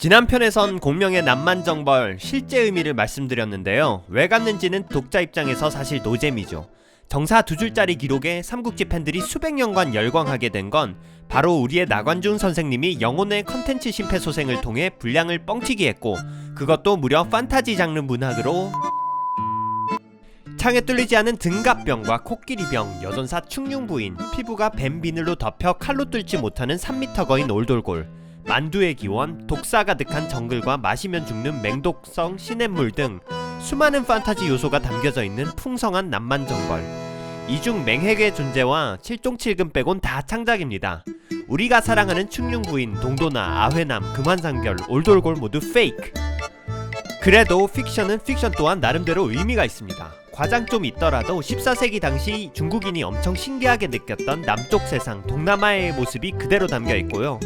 지난 편에선 공명의 남만정벌 실제 의미를 말씀드렸는데요. 왜 갔는지는 독자 입장에서 사실 노잼이죠. 정사 두 줄짜리 기록에 삼국지 팬들이 수백 년간 열광하게 된 건 바로 우리의 나관준 선생님이 영혼의 컨텐츠 심폐소생을 통해 분량을 뻥튀기 했고 그것도 무려 판타지 장르 문학으로. 창에 뚫리지 않은 등갑병과 코끼리병, 여전사 충룡부인, 피부가 뱀 비늘로 덮여 칼로 뚫지 못하는 3m 거인 올돌골, 만두의 기원, 독사 가득한 정글과 마시면 죽는 맹독성 시냇물 등 수많은 판타지 요소가 담겨져 있는 풍성한 남만정벌. 이중 맹핵의 존재와 칠종칠금 빼곤 다 창작입니다. 우리가 사랑하는 충룡부인, 동도나, 아회남, 금환상별, 올돌골 모두 페이크. 그래도 픽션은 픽션 또한 나름대로 의미가 있습니다. 과장 좀 있더라도 14세기 당시 중국인이 엄청 신기하게 느꼈던 남쪽 세상, 동남아의 모습이 그대로 담겨 있고요.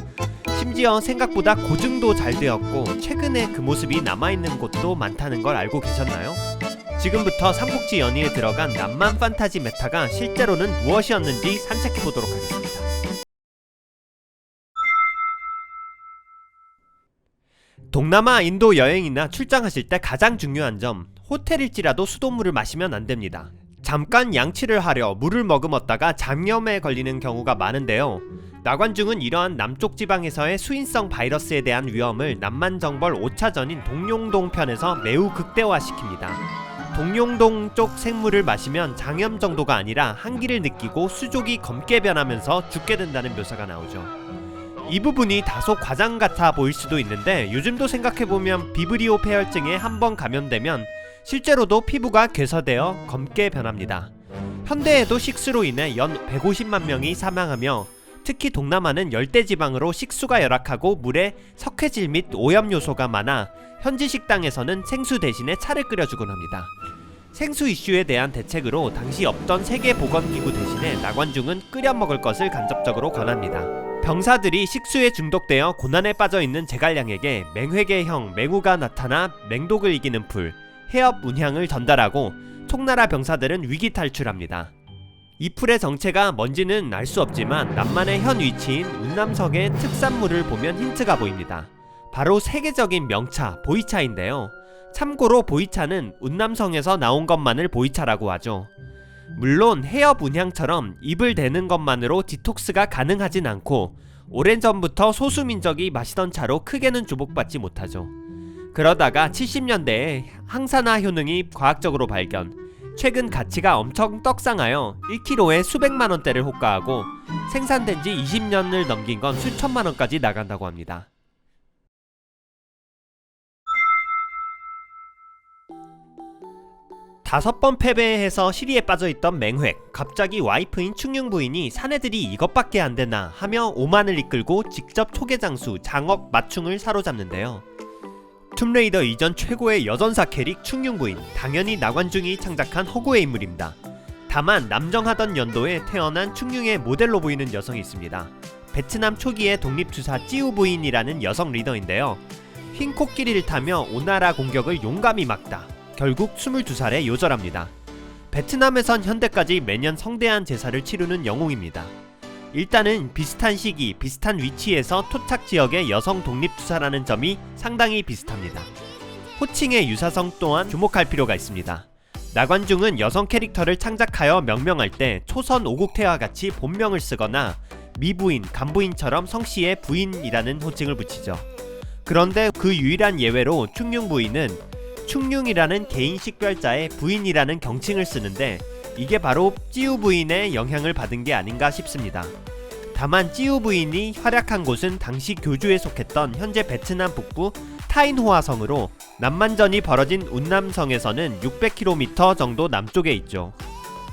심지어 생각보다 고증도 잘 되었고 최근에 그 모습이 남아있는 곳도 많다는 걸 알고 계셨나요? 지금부터 삼국지 연의에 들어간 남만 판타지 메타가 실제로는 무엇이었는지 산책해 보도록 하겠습니다. 동남아 인도 여행이나 출장하실 때 가장 중요한 점 호텔일지라도 수돗물을 마시면 안 됩니다. 잠깐 양치를 하려 물을 머금었다가 장염에 걸리는 경우가 많은데요. 나관중은 이러한 남쪽 지방에서의 수인성 바이러스에 대한 위험을 남만정벌 5차전인 동룡동 편에서 매우 극대화시킵니다. 동룡동 쪽 생물을 마시면 장염 정도가 아니라 한기를 느끼고 수족이 검게 변하면서 죽게 된다는 묘사가 나오죠. 이 부분이 다소 과장 같아 보일 수도 있는데 요즘도 생각해보면 비브리오 폐혈증에 한번 감염되면 실제로도 피부가 괴서되어 검게 변합니다. 현대에도 식수로 인해 연 150만 명이 사망하며 특히 동남아는 열대지방으로 식수가 열악하고 물에 석회질 및 오염 요소가 많아 현지 식당에서는 생수 대신에 차를 끓여주곤 합니다. 생수 이슈에 대한 대책으로 당시 없던 세계보건기구 대신에 나관중은 끓여 먹을 것을 간접적으로 권합니다. 병사들이 식수에 중독되어 고난에 빠져 있는 제갈량에게 맹회계 형 맹우가 나타나 맹독을 이기는 풀 해업 문향을 전달하고 총나라 병사들은 위기 탈출합니다. 이 풀의 정체가 뭔지는 알 수 없지만 남만의 현 위치인 운남성의 특산물을 보면 힌트가 보입니다. 바로 세계적인 명차 보이차인데요. 참고로 보이차는 운남성에서 나온 것만을 보이차라고 하죠. 물론 해협 운향처럼 입을 대는 것만으로 디톡스가 가능하진 않고 오랜 전부터 소수민족이 마시던 차로 크게는 주목받지 못하죠. 그러다가 70년대에 항산화 효능이 과학적으로 발견, 최근 가치가 엄청 떡상하여 1kg에 수백만 원대를 호가하고 생산된 지 20년을 넘긴 건 수천만 원까지 나간다고 합니다. 다섯 번 패배해서 시리에 빠져있던 맹획 갑자기 와이프인 충룡 부인이 사내들이 이것밖에 안 되나 하며 오만을 이끌고 직접 초계장수 장억 마충을 사로잡는데요. 툼레이더 이전 최고의 여전사 캐릭 충룡 부인 당연히 나관중이 창작한 허구의 인물입니다. 다만 남정하던 연도에 태어난 충룡의 모델로 보이는 여성이 있습니다. 베트남 초기의 독립투사 찌우 부인이라는 여성 리더인데요. 흰 코끼리를 타며 오나라 공격을 용감히 막다. 결국 22살에 요절합니다. 베트남에선 현대까지 매년 성대한 제사를 치르는 영웅입니다. 일단은 비슷한 시기, 비슷한 위치에서 토착 지역의 여성 독립투사라는 점이 상당히 비슷합니다. 호칭의 유사성 또한 주목할 필요가 있습니다. 나관중은 여성 캐릭터를 창작하여 명명할 때 초선 오국태와 같이 본명을 쓰거나 미부인, 간부인처럼 성씨의 부인이라는 호칭을 붙이죠. 그런데 그 유일한 예외로 충룡 부인은 충룡이라는 개인 식별자의 부인이라는 경칭을 쓰는데 이게 바로 찌우 부인의 영향을 받은 게 아닌가 싶습니다. 다만 찌우 부인이 활약한 곳은 당시 교주에 속했던 현재 베트남 북부 타인호아성으로 남만전이 벌어진 운남성에서는 600km 정도 남쪽에 있죠.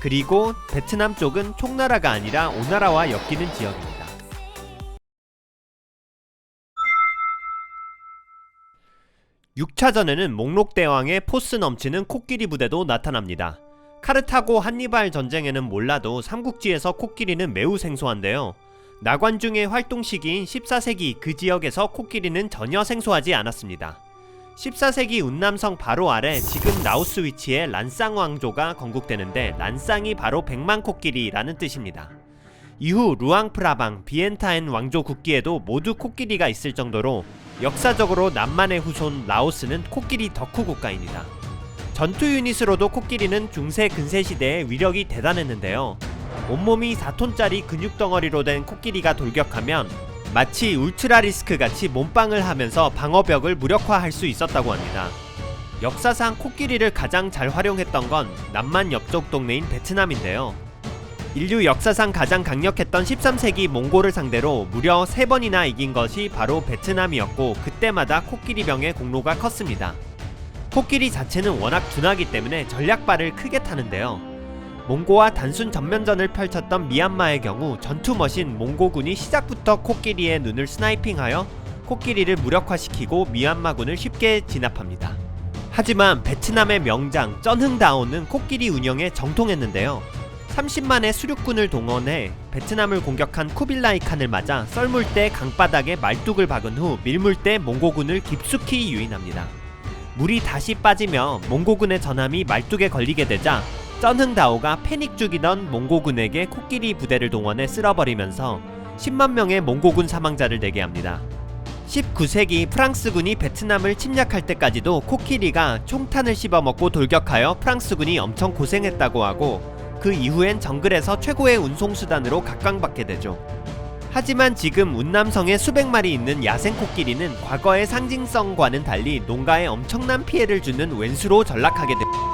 그리고 베트남 쪽은 총나라가 아니라 오나라와 엮이는 지역입니다. 육차전에는 목록대왕의 포스 넘치는 코끼리 부대도 나타납니다. 카르타고 한니발 전쟁에는 몰라도 삼국지에서 코끼리는 매우 생소한데요. 나관중의 활동 시기인 14세기 그 지역에서 코끼리는 전혀 생소하지 않았습니다. 14세기 운남성 바로 아래 지금 라오스 위치의 란쌍 왕조가 건국되는데 란쌍이 바로 백만 코끼리라는 뜻입니다. 이후 루앙프라방, 비엔타엔 왕조 국기에도 모두 코끼리가 있을 정도로 역사적으로 남만의 후손 라오스는 코끼리 덕후 국가입니다. 전투 유닛으로도 코끼리는 중세 근세 시대에 위력이 대단했는데요. 온몸이 4톤짜리 근육 덩어리로 된 코끼리가 돌격하면 마치 울트라 리스크 같이 몸빵을 하면서 방어벽을 무력화할 수 있었다고 합니다. 역사상 코끼리를 가장 잘 활용했던 건 남만 옆쪽 동네인 베트남인데요. 인류 역사상 가장 강력했던 13세기 몽골을 상대로 무려 3번이나 이긴 것이 바로 베트남이었고 그때마다 코끼리병의 공로가 컸습니다. 코끼리 자체는 워낙 둔하기 때문에 전략발을 크게 타는데요. 몽고와 단순 전면전을 펼쳤던 미얀마의 경우 전투 머신 몽고군이 시작부터 코끼리의 눈을 스나이핑하여 코끼리를 무력화시키고 미얀마군을 쉽게 진압합니다. 하지만 베트남의 명장 쩐흥다오는 코끼리 운영에 정통했는데요. 30만의 수륙군을 동원해 베트남을 공격한 쿠빌라이 칸을 맞아 썰물 때 강바닥에 말뚝을 박은 후 밀물 때 몽고군을 깊숙이 유인합니다. 물이 다시 빠지며 몽고군의 전함이 말뚝에 걸리게 되자 쩐흥다오가 패닉 죽이던 몽고군에게 코끼리 부대를 동원해 쓸어버리면서 10만 명의 몽고군 사망자를 내게 합니다. 19세기 프랑스군이 베트남을 침략할 때까지도 코끼리가 총탄을 씹어먹고 돌격하여 프랑스군이 엄청 고생했다고 하고 그 이후엔 정글에서 최고의 운송수단으로 각광받게 되죠. 하지만 지금 운남성에 수백 마리 있는 야생 코끼리는 과거의 상징성과는 달리 농가에 엄청난 피해를 주는 왼수로 전락하게 됩니다.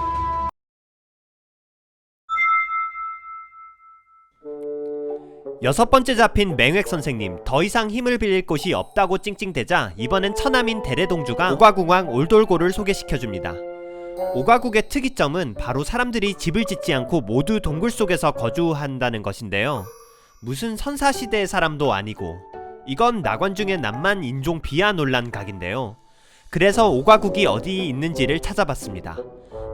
여섯 번째 잡힌 맹획 선생님 더 이상 힘을 빌릴 곳이 없다고 찡찡대자 이번엔 처남인 대래동주가 오가궁왕 올돌고를 소개시켜줍니다. 오가국의 특이점은 바로 사람들이 집을 짓지 않고 모두 동굴 속에서 거주한다는 것인데요. 무슨 선사시대의 사람도 아니고 이건 나관중의 남만 인종 비하 논란 각인데요. 그래서 오가국이 어디 있는지를 찾아봤습니다.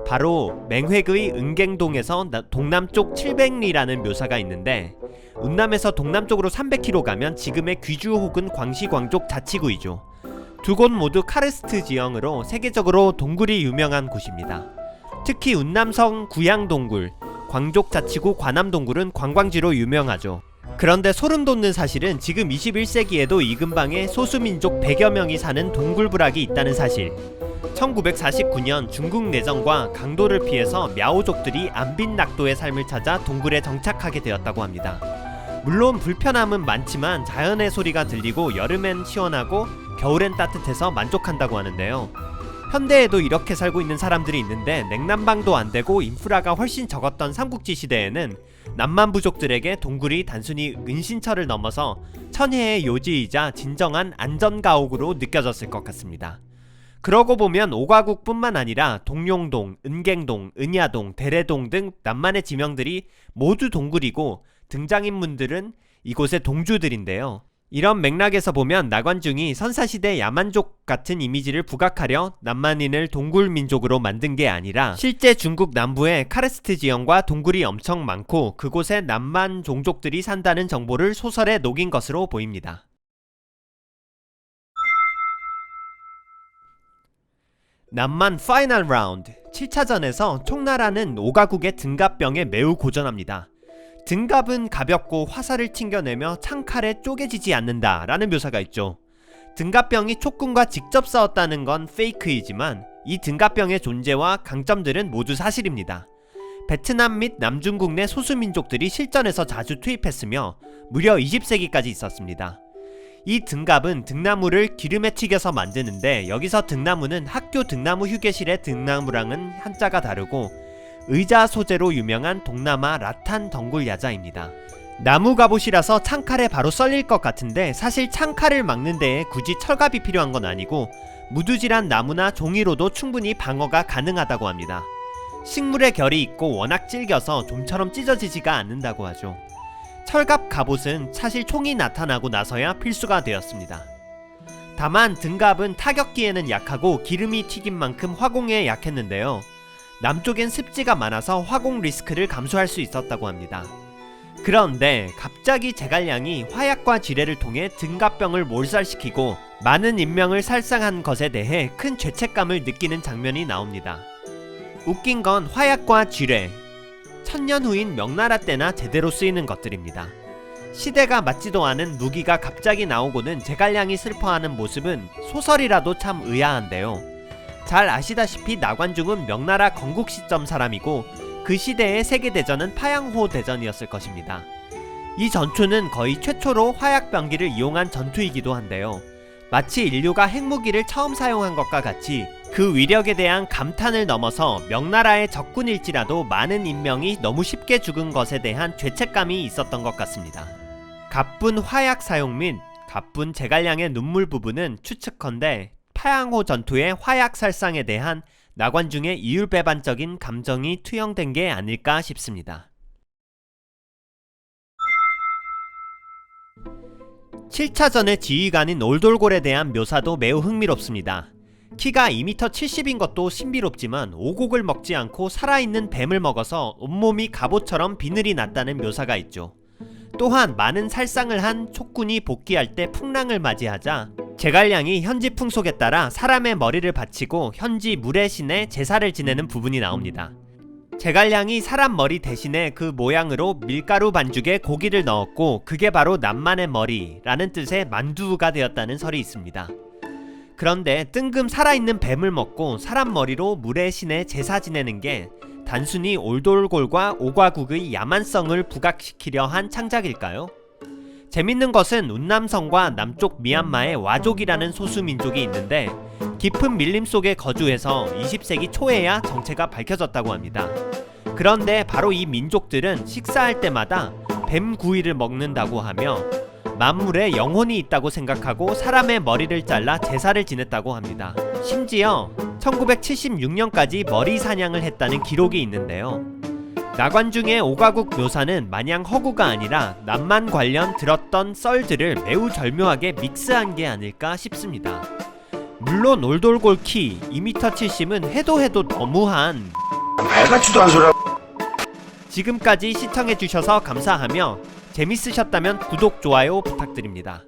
바로 맹획의 은갱동에서 나- 동남쪽 700리라는 묘사가 있는데 운남에서 동남쪽으로 300km 가면 지금의 귀주 혹은 광시 광족 자치구이죠. 두 곳 모두 카르스트 지형으로 세계적으로 동굴이 유명한 곳입니다. 특히 운남성 구양동굴, 광족 자치구 관암동굴은 관광지로 유명하죠. 그런데 소름 돋는 사실은 지금 21세기에도 이 근방에 소수민족 100여 명이 사는 동굴부락이 있다는 사실. 1949년 중국 내정과 강도를 피해서 мя오족들이 안빈 낙도의 삶을 찾아 동굴에 정착하게 되었다고 합니다. 물론 불편함은 많지만 자연의 소리가 들리고 여름엔 시원하고 겨울엔 따뜻해서 만족한다고 하는데요. 현대에도 이렇게 살고 있는 사람들이 있는데 냉난방도 안 되고 인프라가 훨씬 적었던 삼국지 시대에는 남만 부족들에게 동굴이 단순히 은신처를 넘어서 천혜의 요지이자 진정한 안전가옥으로 느껴졌을 것 같습니다. 그러고 보면 오가국뿐만 아니라 동룡동, 은갱동, 은야동, 대래동 등 남만의 지명들이 모두 동굴이고 등장인물들은 이곳의 동주들인데요. 이런 맥락에서 보면 나관중이 선사시대 야만족 같은 이미지를 부각하려 남만인을 동굴 민족으로 만든 게 아니라 실제 중국 남부에 카르스트 지형과 동굴이 엄청 많고 그곳에 남만 종족들이 산다는 정보를 소설에 녹인 것으로 보입니다. 남만 파이널 라운드 7차전에서 총나라는 오가국의 등갑병에 매우 고전합니다. 등갑은 가볍고 화살을 튕겨내며 창칼에 쪼개지지 않는다 라는 묘사가 있죠. 등갑병이 촉군과 직접 싸웠다는 건 페이크이지만 이 등갑병의 존재와 강점들은 모두 사실입니다. 베트남 및 남중국 내 소수민족들이 실전에서 자주 투입했으며 무려 20세기까지 있었습니다. 이 등갑은 등나무를 기름에 튀겨서 만드는데 여기서 등나무는 학교 등나무 휴게실의 등나무랑은 한자가 다르고 의자 소재로 유명한 동남아 라탄 덩굴 야자입니다. 나무 갑옷이라서 창칼에 바로 썰릴 것 같은데 사실 창칼을 막는 데에 굳이 철갑이 필요한 건 아니고 무두질한 나무나 종이로도 충분히 방어가 가능하다고 합니다. 식물의 결이 있고 워낙 질겨서 좀처럼 찢어지지가 않는다고 하죠. 철갑 갑옷은 사실 총이 나타나고 나서야 필수가 되었습니다. 다만 등갑은 타격기에는 약하고 기름이 튀긴 만큼 화공에 약했는데요. 남쪽엔 습지가 많아서 화공 리스크를 감수할 수 있었다고 합니다. 그런데 갑자기 제갈량이 화약과 지뢰를 통해 등갑병을 몰살시키고 많은 인명을 살상한 것에 대해 큰 죄책감을 느끼는 장면이 나옵니다. 웃긴 건 화약과 쥐뢰, 천년 후인 명나라 때나 제대로 쓰이는 것들입니다. 시대가 맞지도 않은 무기가 갑자기 나오고는 제갈량이 슬퍼하는 모습은 소설이라도 참 의아한데요. 잘 아시다시피 나관중은 명나라 건국 시점 사람이고 그 시대의 세계대전은 파양호 대전이었을 것입니다. 이 전투는 거의 최초로 화약병기를 이용한 전투이기도 한데요. 마치 인류가 핵무기를 처음 사용한 것과 같이 그 위력에 대한 감탄을 넘어서 명나라의 적군일지라도 많은 인명이 너무 쉽게 죽은 것에 대한 죄책감이 있었던 것 같습니다. 가쁜 화약 사용 및 가쁜 제갈량의 눈물 부분은 추측컨대 파양호 전투의 화약 살상에 대한 나관중의 이율배반적인 감정이 투영된 게 아닐까 싶습니다. 7차전의 지휘관인 올돌골에 대한 묘사도 매우 흥미롭습니다. 키가 2m 70인 것도 신비롭지만 오곡을 먹지 않고 살아있는 뱀을 먹어서 온몸이 갑옷처럼 비늘이 났다는 묘사가 있죠. 또한 많은 살상을 한 촉군이 복귀할 때 풍랑을 맞이하자 제갈량이 현지 풍속에 따라 사람의 머리를 바치고 현지 물의 신에 제사를 지내는 부분이 나옵니다. 제갈량이 사람 머리 대신에 그 모양으로 밀가루 반죽에 고기를 넣었고 그게 바로 남만의 머리라는 뜻의 만두가 되었다는 설이 있습니다. 그런데 뜬금 살아있는 뱀을 먹고 사람 머리로 물의 신에 제사 지내는 게 단순히 올돌골과 오과국의 야만성을 부각시키려 한 창작일까요? 재밌는 것은 운남성과 남쪽 미얀마의 와족이라는 소수민족이 있는데 깊은 밀림 속에 거주해서 20세기 초에야 정체가 밝혀졌다고 합니다. 그런데 바로 이 민족들은 식사할 때마다 뱀 구이를 먹는다고 하며 만물에 영혼이 있다고 생각하고 사람의 머리를 잘라 제사를 지냈다고 합니다. 심지어 1976년까지 머리 사냥을 했다는 기록이 있는데요. 나관중의 오가국 묘사는 마냥 허구가 아니라 남만 관련 들었던 썰들을 매우 절묘하게 믹스한 게 아닐까 싶습니다. 물론 올돌골 키 2m 70은 해도 해도 너무한 발같지도 않은 소리 지금까지 시청해주셔서 감사하며 재밌으셨다면 구독, 좋아요 부탁드립니다.